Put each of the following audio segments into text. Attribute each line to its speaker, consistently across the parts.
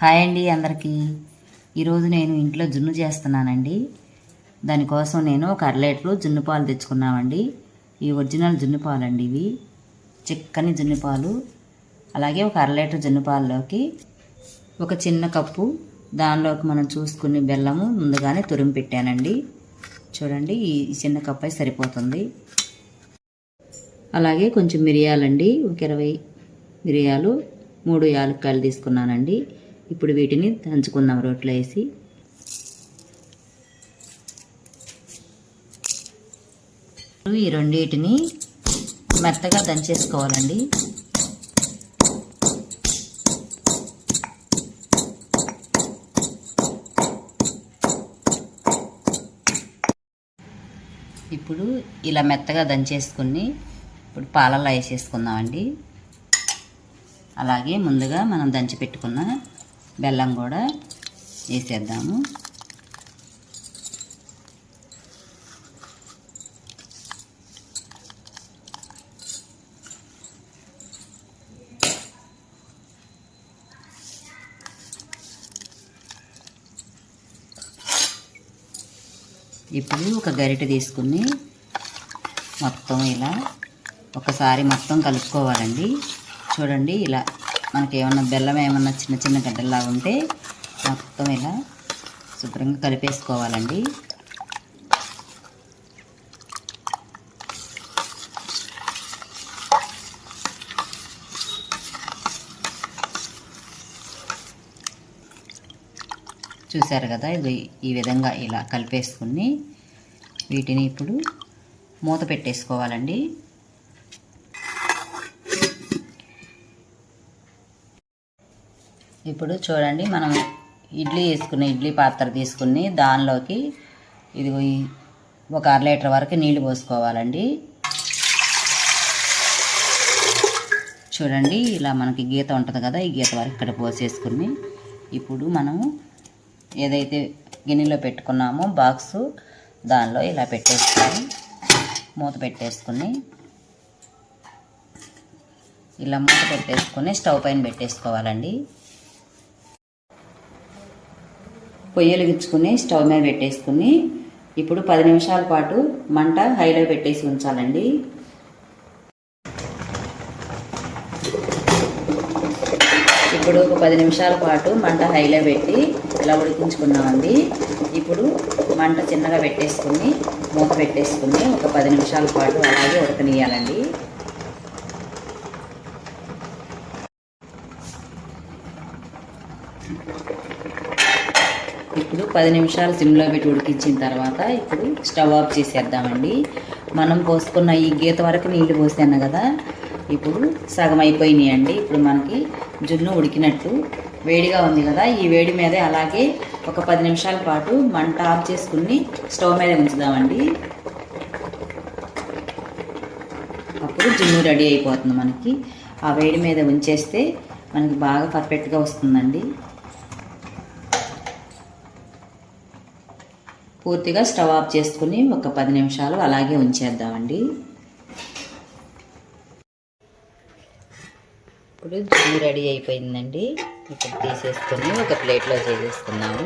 Speaker 1: Hi అండి అందరికీ. ఈరోజు నేను ఇంట్లో జున్ను చేస్తున్నానండి. దానికోసం నేను ఒక అర లీటరు జున్ను పాలు తెచ్చుకున్నామండి. ఈ ఒరిజినల్ జున్ను పాలు అండి ఇవి. చిక్కని జున్ను పాలు. అలాగే ఒక అర లీటర్ జున్ను పాలలోకి ఒక చిన్న కప్పు దానిలోకి మనం చూసుకుని బెల్లము ముందుగానే తురిమి పెట్టానండి. చూడండి ఈ ఈ చిన్న కప్పు అయితే సరిపోతుంది. అలాగే కొంచెం మిరియాలండి ఒక ఇరవై మిరియాలు మూడు యాలక్కాయలు తీసుకున్నానండి. ఇప్పుడు వీటిని దంచుకుందాం రోట్లో వేసి. ఈ రెండింటిని మెత్తగా దంచేసుకోవాలండి. ఇప్పుడు ఇలా మెత్తగా దంచేసుకుని ఇప్పుడు పాలల్లో వేసేసుకుందామండి. అలాగే ముందుగా మనం దంచి పెట్టుకున్న బెల్లం కూడా వేసేద్దాము. ఇప్పుడు ఒక గరిటె తీసుకుని మొత్తం ఇలా ఒకసారి మొత్తం కలుపుకోవాలండి. చూడండి ఇలా మనకి ఏమన్నా బెల్లం ఏమన్నా చిన్న చిన్న గడ్డల్లా ఉంటే మొత్తం ఇలా శుభ్రంగా కలిపేసుకోవాలండి. చూశారు కదా ఇది ఈ విధంగా ఇలా కలిపేసుకుని వీటిని ఇప్పుడు మూత పెట్టేసుకోవాలండి. ఇప్పుడు చూడండి మనం ఇడ్లీ వేసుకున్న ఇడ్లీ పాత్ర తీసుకుని దానిలోకి ఇదిగో ఈ ఒక అర లీటర్ వరకు నీళ్ళు పోసుకోవాలండి. చూడండి ఇలా మనకి గీత ఉంటుంది కదా ఈ గీత వరకు ఇక్కడ పోసేసుకుని ఇప్పుడు మనము ఏదైతే గిన్నెలో పెట్టుకున్నామో బాక్సు దానిలో ఇలా పెట్టేసుకొని మూత పెట్టేసుకుని ఇలా మూత పెట్టేసుకొని స్టవ్ పైన పెట్టేసుకోవాలండి. పొయ్యి వెలిగించుకుని స్టవ్ మీద పెట్టేసుకుని ఇప్పుడు పది నిమిషాల పాటు మంట హైలో పెట్టేసి ఉంచాలండి. ఇప్పుడు ఒక పది నిమిషాల పాటు మంట హైలో పెట్టి ఇలా ఉడికించుకున్నామండి ఇప్పుడు మంట చిన్నగా పెట్టేసుకుని మూత పెట్టేసుకుని ఒక పది నిమిషాల పాటు అలాగే ఉడకనియాలండి ఇప్పుడు పది నిమిషాలు సిమ్లో పెట్టి ఉడికించిన తర్వాత ఇప్పుడు స్టవ్ ఆఫ్ చేసేద్దామండి. మనం పోసుకున్న ఈ గీత వరకు నీళ్ళు పోసాను కదా ఇప్పుడు సగం అయిపోయినాయి అండి ఇప్పుడు మనకి జున్ను ఉడికినట్టు వేడిగా ఉంది కదా ఈ వేడి మీదే అలాగే ఒక పది నిమిషాల పాటు మంట ఆఫ్ చేసుకుని స్టవ్ మీద ఉంచుదామండి. అప్పుడు జున్ను రెడీ అయిపోతుంది మనకి. ఆ వేడి మీద ఉంచేస్తే మనకి బాగా పర్ఫెక్ట్గా వస్తుందండి. పూర్తిగా స్టవ్ ఆఫ్ చేసుకుని ఒక పది నిమిషాలు అలాగే ఉంచేద్దామండి. ఇప్పుడు జున్ను రెడీ అయిపోయిందండి. ఇప్పుడు తీసేసుకొని ఒక ప్లేట్లో చేసేసుకున్నాము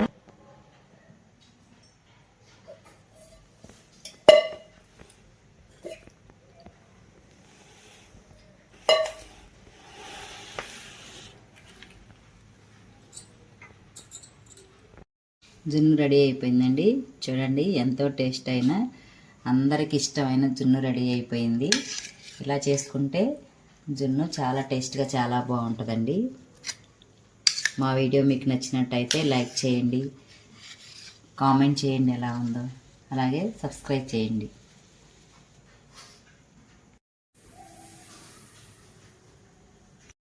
Speaker 1: జున్ను రెడీ అయిపోయిందండి. చూడండి ఎంతో టేస్ట్ అయిన అందరికి ఇష్టమైన జున్ను రెడీ అయిపోయింది. ఇలా చేసుకుంటే జున్ను చాలా టేస్ట్గా చాలా బాగుంటుందండి. మా వీడియో మీకు నచ్చినట్టయితే లైక్ చేయండి. కామెంట్ చేయండి ఎలా ఉందో. అలాగే సబ్స్క్రైబ్ చేయండి.